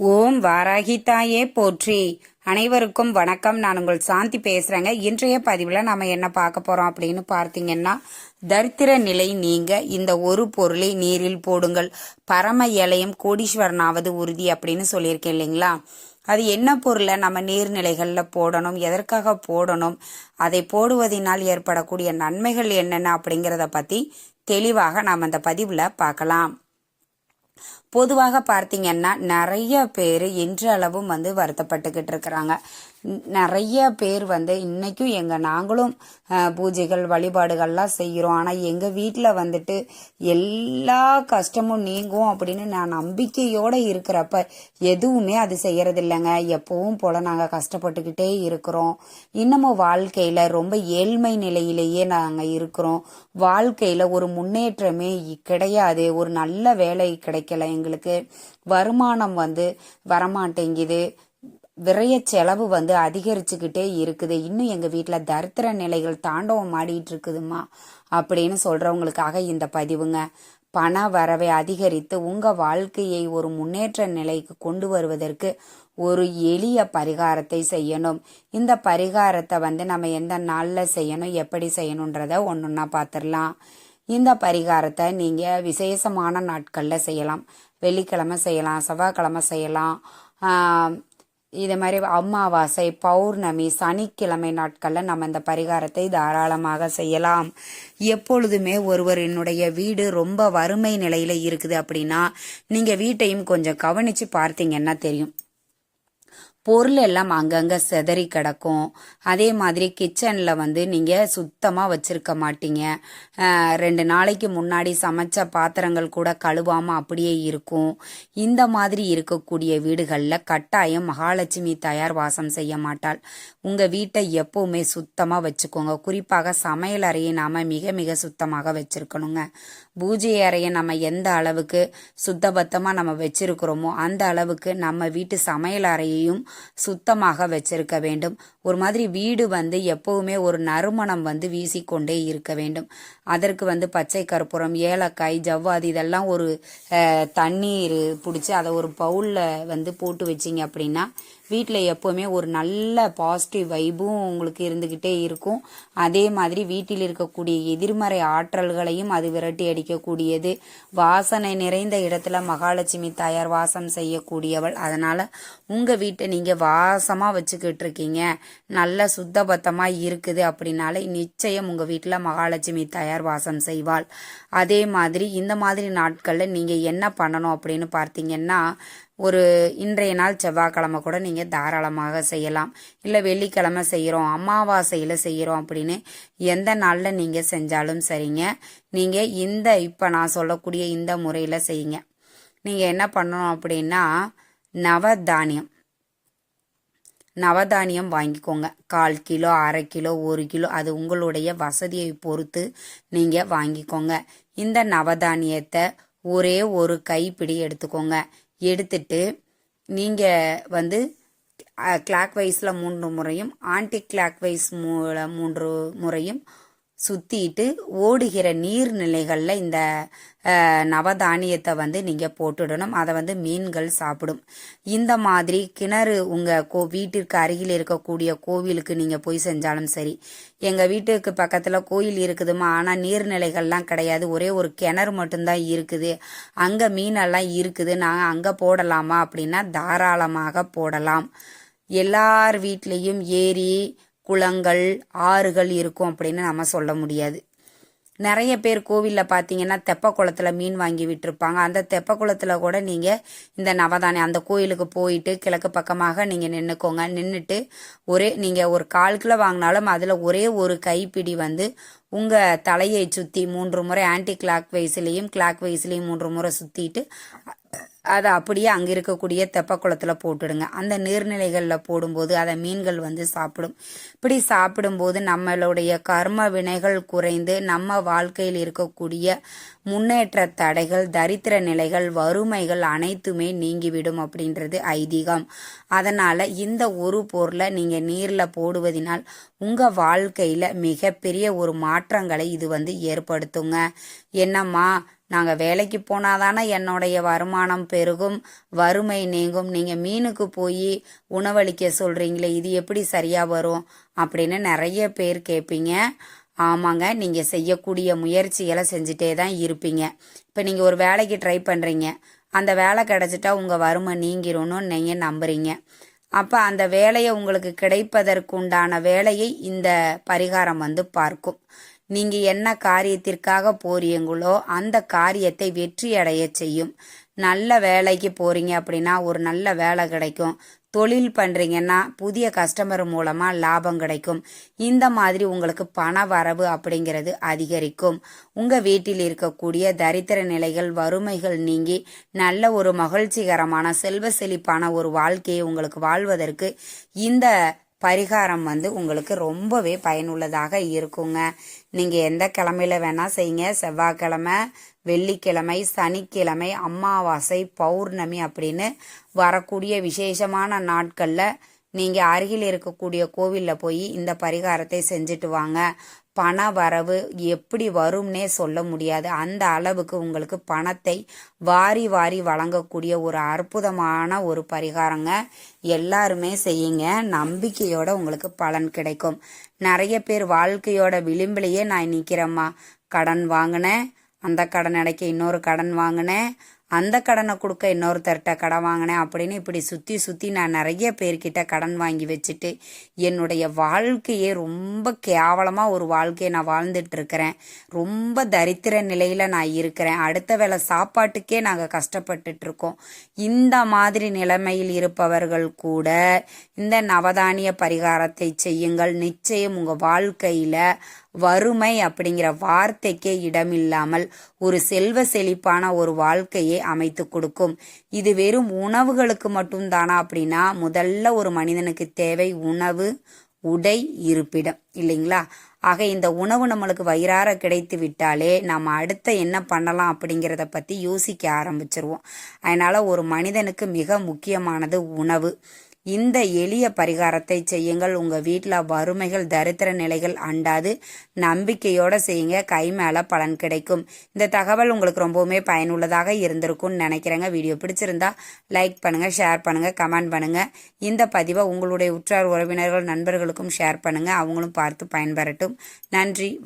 ஓம் வாராகி தாயே போற்றி. அனைவருக்கும் வணக்கம். நான் உங்கள் சாந்தி பேசுறேங்க. இன்றைய பதிவில் நம்ம என்ன பார்க்க போறோம் அப்படின்னு பார்த்தீங்கன்னா தரித்திர நிலை நீங்க இந்த ஒரு பொருளை நீரில் போடுங்கள். பரம இலையும் கோடீஸ்வரனாவது உறுதி அப்படின்னு சொல்லியிருக்கேன் இல்லைங்களா? அது என்ன பொருளை நம்ம நீர்நிலைகளில் போடணும்? எதற்காக போடணும்? அதை போடுவதனால் ஏற்படக்கூடிய நன்மைகள் என்னென்ன அப்படிங்கிறத பற்றி தெளிவாக நாம் அந்த பதிவில் பார்க்கலாம். பொதுவாக பார்த்தீங்கன்னா நிறைய பேர் இன்றளவும் வந்து வருத்தப்பட்டுக்கிட்டு இருக்கிறாங்க. நிறைய பேர் வந்து இன்னைக்கும் எங்கள் நாங்களும் பூஜைகள் வழிபாடுகள்லாம் செய்கிறோம் ஆனால் எங்கள் வீட்டில் வந்துட்டு எல்லா கஷ்டமும் நீங்கும் அப்படின்னு நான் நம்பிக்கையோடு இருக்கிறப்ப எதுவுமே அது செய்யறதில்லைங்க. எப்பவும் போல் நாங்கள் கஷ்டப்பட்டுக்கிட்டே இருக்கிறோம். இன்னமும் வாழ்க்கையில் ரொம்ப ஏழ்மை நிலையிலேயே நாங்கள் இருக்கிறோம். வாழ்க்கையில் ஒரு முன்னேற்றமே கிடையாது. ஒரு நல்ல வேலை கிடைக்கல எங்களுக்கு. வருமானம் வந்து வரமாட்டேங்குது. விரைய செலவு வந்து அதிகரிச்சுக்கிட்டே இருக்குது. இன்னும் எங்க வீட்டில் தரித்திர நிலைகள் தாண்டவம் ஆடிட்டு இருக்குதுமா அப்படின்னு சொல்றவங்களுக்காக இந்த பதிவுங்க. பண வரவை அதிகரித்து உங்க வாழ்க்கையை ஒரு முன்னேற்ற நிலைக்கு கொண்டு வருவதற்கு ஒரு எளிய பரிகாரத்தை செய்யணும். இந்த பரிகாரத்தை வந்து நம்ம எந்த நாளில் செய்யணும் எப்படி செய்யணுன்றத ஒன்றா பார்த்துடலாம் இந்த பரிகாரத்தை நீங்க விசேஷமான நாட்களில் செய்யலாம். வெள்ளிக்கிழமை செய்யலாம் செவ்வாய்க்கிழமை செய்யலாம். இது மாதிரி அமாவாசை பௌர்ணமி சனிக்கிழமை நாட்களில் நம்ம இந்த பரிகாரத்தை தாராளமாக செய்யலாம். எப்பொழுதுமே ஒருவரினுடைய வீடு ரொம்ப வறுமை நிலையில் இருக்குது அப்படின்னா நீங்கள் வீட்டையும் கொஞ்சம் கவனித்து பார்த்தீங்கன்னா தெரியும். பொருள் எல்லாம் அங்கங்கே சிதறி கிடக்கும். அதே மாதிரி கிச்சனில் வந்து நீங்கள் சுத்தமாக வச்சுருக்க மாட்டீங்க. ரெண்டு நாளைக்கு முன்னாடி சமைச்ச பாத்திரங்கள் கூட கழுவாமல் அப்படியே இருக்கும். இந்த மாதிரி இருக்கக்கூடிய வீடுகளில் கட்டாயம் மகாலட்சுமி தயார் வாசம் செய்ய மாட்டாள். உங்கள் வீட்டை எப்போவுமே சுத்தமாக வச்சுக்கோங்க. குறிப்பாக சமையல் அறையை நாம் மிக மிக சுத்தமாக வச்சுருக்கணுங்க. பூஜை அறையை நம்ம எந்த அளவுக்கு சுத்தபத்தமாக நம்ம வச்சுருக்கிறோமோ அந்த அளவுக்கு நம்ம வீட்டு சமையல் அறையையும் சுத்தமாக வச்சிருக்க வேண்டும். ஒரு மாதிரி வீடு வந்து எப்பவுமே ஒரு நறுமணம் வந்து வீசிக்கொண்டே இருக்க வேண்டும். அதற்கு வந்து பச்சை கற்பூரம் ஏலக்காய் ஜவ்வாது இதெல்லாம் ஒரு அஹ், தண்ணீர் பிடிச்சி அதை ஒரு பவுலில் வந்து போட்டு வச்சிங்க அப்படின்னா வீட்டில் எப்போவுமே ஒரு நல்ல பாசிட்டிவ் வைபும் உங்களுக்கு இருந்துக்கிட்டே இருக்கும். அதே மாதிரி வீட்டில் இருக்கக்கூடிய எதிர்மறை ஆற்றல்களையும் அது விரட்டி அடிக்கக்கூடியது. வாசனை நிறைந்த இடத்துல மகாலட்சுமி தாயார் வாசம் செய்யக்கூடியவள். அதனால் உங்கள் வீட்டை நீங்கள் வாசமாக வச்சுக்கிட்டு இருக்கீங்க. நல்ல சுத்தபத்தமாக இருக்குது அப்படின்னாலே நிச்சயம் உங்கள் வீட்டில் மகாலட்சுமி தாயார் வாசம் செய்வாள். அதே மாதிரி இந்த மாதிரி நாட்களில் நீங்கள் என்ன பண்ணணும் அப்படின்னு பார்த்தீங்கன்னா ஒரு இன்றைய நாள் செவ்வாய்க்கிழமை கூட நீங்கள் தாராளமாக செய்யலாம். இல்லை வெள்ளிக்கிழமை செய்கிறோம் அமாவாசையில் செய்கிறோம் அப்படின்னு எந்த நாளில் நீங்கள் செஞ்சாலும் சரிங்க. நீங்கள் இந்த இப்போ நான் சொல்லக்கூடிய இந்த முறையில் செய்யுங்க. நீங்கள் என்ன பண்ணணும் அப்படின்னா நவதானியம். நவதானியம் வாங்கிக்கோங்க. கால் கிலோ அரை கிலோ ஒரு கிலோ அது உங்களுடைய வசதியை பொறுத்து நீங்கள் வாங்கிக்கோங்க. இந்த நவதானியத்தை ஒரே ஒரு கைப்பிடி எடுத்துக்கோங்க. எடுத்துட்டு நீங்கள் வந்து கிளாக் வைஸில் மூன்று முறையும் ஆன்டி கிளாக் வைஸ் மூல மூன்று முறையும் சுத்திட்டு ஓடுகிற நீர்நிலைகளில் இந்த நவதானியத்தை வந்து நீங்கள் போட்டுடணும். அதை வந்து மீன்கள் சாப்பிடும். இந்த மாதிரி கிணறு உங்கள் கோ வீட்டிற்கு அருகில் இருக்கக்கூடிய கோவிலுக்கு நீங்கள் போய் செஞ்சாலும் சரி. எங்கள் வீட்டுக்கு பக்கத்தில் கோயில் இருக்குதுமா? ஆனால் நீர்நிலைகள்லாம் கிடையாது. ஒரே ஒரு கிணறு மட்டும்தான் இருக்குது. அங்கே மீனெல்லாம் இருக்குது. நாங்கள் அங்கே போடலாமா அப்படின்னா தாராளமாக போடலாம். எல்லார் வீட்லேயும் ஏரி குளங்கள் ஆறுகள் இருக்கும் அப்படின்னு நம்ம சொல்ல முடியாது. நிறைய பேர் கோவிலில் பார்த்தீங்கன்னா தெப்ப குளத்தில் மீன் வாங்கி விட்டுருப்பாங்க. அந்த தெப்ப குளத்தில் கூட நீங்கள் இந்த நவதானியம் அந்த கோயிலுக்கு போயிட்டு கிழக்கு பக்கமாக நீங்கள் நின்றுக்கோங்க நின்றுட்டு ஒரே நீங்கள் ஒரு கால் கிலோ வாங்கினாலும் அதில் ஒரே ஒரு கைப்பிடி வந்து உங்கள் தலையை சுற்றி மூன்று முறை ஆன்டி கிளாக் வைஸ்லேயும் கிளாக் வைஸ்லேயும் மூன்று முறை சுற்றிட்டு அதை அப்படியே அங்கே இருக்கக்கூடிய தெப்பக்குளத்தில் போட்டுடுங்க. அந்த நீர்நிலைகளில் போடும்போது அதை மீன்கள் வந்து சாப்பிடும். இப்படி சாப்பிடும்போது நம்மளுடைய கர்ம வினைகள் குறைந்து நம்ம வாழ்க்கையில் இருக்கக்கூடிய முன்னேற்ற தடைகள் தரித்திர நிலைகள் வறுமைகள் அனைத்துமே நீங்கிவிடும் அப்படின்றது ஐதீகம். அதனால இந்த ஒரு பொருளை நீங்க நீர்ல போடுவதினால் உங்க வாழ்க்கையில மிகப்பெரிய ஒரு மா மாற்றங்களை இது வந்து ஏற்படுத்துங்க. என்னம்மா நாங்கள் வேலைக்கு போனாதானே என்னுடைய வருமானம் பெருகும் வறுமை நீங்கும். நீங்கள் மீனுக்கு போய் உணவளிக்க சொல்கிறீங்களே இது எப்படி சரியாக வரும்? அப்படின்னு நிறைய பேர் கேட்பீங்க. ஆமாங்க நீங்கள் செய்யக்கூடிய முயற்சிகளை செஞ்சுட்டே தான் இருப்பீங்க. இப்போ நீங்கள் ஒரு வேலைக்கு ட்ரை பண்ணுறீங்க அந்த வேலை கிடைச்சிட்டா உங்கள் வறுமை நீங்கிரும்னு நீங்கள் நம்புறீங்க. அப்போ அந்த வேலையை உங்களுக்கு கிடைப்பதற்குண்டான வேலையை இந்த பரிகாரம் வந்து பார்க்கும். நீங்கள் என்ன காரியத்திற்காக போறீங்களோ அந்த காரியத்தை வெற்றி அடைய செய்யும். நல்ல வேலைக்கு போறீங்க அப்படின்னா ஒரு நல்ல வேலை கிடைக்கும். தொழில் பண்ணுறீங்கன்னா புதிய கஸ்டமர் மூலமாக லாபம் கிடைக்கும். இந்த மாதிரி உங்களுக்கு பண வரவு அப்படிங்கிறது அதிகரிக்கும். உங்கள் வீட்டில் இருக்கக்கூடிய தரித்திர நிலைகள் வறுமைகள் நீங்கி நல்ல ஒரு மகிழ்ச்சிகரமான செல்வ செழிப்பான ஒரு வாழ்க்கையை உங்களுக்கு வாழ்வதற்கு இந்த பரிகாரம் வந்து உங்களுக்கு ரொம்பவே பயனுள்ளதாக இருக்குங்க. நீங்கள் எந்த கிழமையில வேணால் செய்யுங்க. செவ்வாய்க்கிழமை வெள்ளிக்கிழமை சனிக்கிழமை அமாவாசை பௌர்ணமி அப்படின்னு வரக்கூடிய விசேஷமான நாட்களில் நீங்கள் அருகில் இருக்கக்கூடிய கோவிலில் போய் இந்த பரிகாரத்தை செஞ்சுட்டு வாங்க. பண வரவு எப்படி வரும்னே சொல்ல முடியாது. அந்த அளவுக்கு உங்களுக்கு பணத்தை வாரி வாரி வழங்கக்கூடிய ஒரு அற்புதமான ஒரு பரிகாரங்க. எல்லாருமே செய்யுங்க. நம்பிக்கையோட உங்களுக்கு பலன் கிடைக்கும். நிறைய பேர் வாழ்க்கையோட விளிம்பிலேயே நான் நிற்கிறேம்மா கடன் வாங்கினேன். அந்த கடன் அடைக்க இன்னொரு கடன் வாங்கினேன். அந்த கடனை கொடுக்க இன்னொருத்தர்கிட்ட கடன் வாங்கினேன் அப்படின்னு இப்படி சுற்றி சுற்றி நான் நிறைய பேர்கிட்ட கடன் வாங்கி வச்சுட்டு என்னுடைய வாழ்க்கையே ரொம்ப கேவலமாக ஒரு வாழ்க்கையை நான் வாழ்ந்துட்டுருக்கிறேன் ரொம்ப தரித்திர நிலையில் நான் இருக்கிறேன். அடுத்த வேளை சாப்பாட்டுக்கே நாங்கள் கஷ்டப்பட்டுட்டு இருக்கோம். இந்த மாதிரி நிலைமையில் இருப்பவர்கள் கூட இந்த நவதானிய பரிகாரத்தை செய்யுங்கள். நிச்சயம் உங்கள் வாழ்க்கையில் வறுமை அப்படிங்கிற வார்த்தைக்கே இடமில்லாமல் ஒரு செல்வ செழிப்பான ஒரு வாழ்க்கையை அமைத்து கொடுக்கும். இது வெறும் உணவுகளுக்கு மட்டும்தானா அப்படின்னா முதல்ல ஒரு மனிதனுக்கு தேவை உணவு உடை இருப்பிடம். இல்லைங்களா? ஆக இந்த உணவு நம்மளுக்கு வயிறார கிடைத்து விட்டாலே நம்ம அடுத்த என்ன பண்ணலாம் அப்படிங்கிறத பற்றி யோசிக்க ஆரம்பிச்சிருவோம். அதனால் ஒரு மனிதனுக்கு மிக முக்கியமானது உணவு. இந்த எளிய பரிகாரத்தை செய்யுங்கள். உங்கள் வீட்டில் வறுமைகள் தரித்திர நிலைகள் அண்டாது. நம்பிக்கையோடு செய்யுங்க. கை மேலே பலன் கிடைக்கும். இந்த தகவல் உங்களுக்கு ரொம்பவுமே பயனுள்ளதாக இருந்திருக்கும்னு நினைக்கிறேங்க. வீடியோ பிடிச்சிருந்தா லைக் பண்ணுங்கள் ஷேர் பண்ணுங்கள் கமெண்ட் பண்ணுங்கள் இந்த பதிவை உங்களுடைய உற்றார் உறவினர்கள் நண்பர்களுக்கும் ஷேர் பண்ணுங்கள் அவங்களும் பார்த்து பயன்பெறட்டும். நன்றி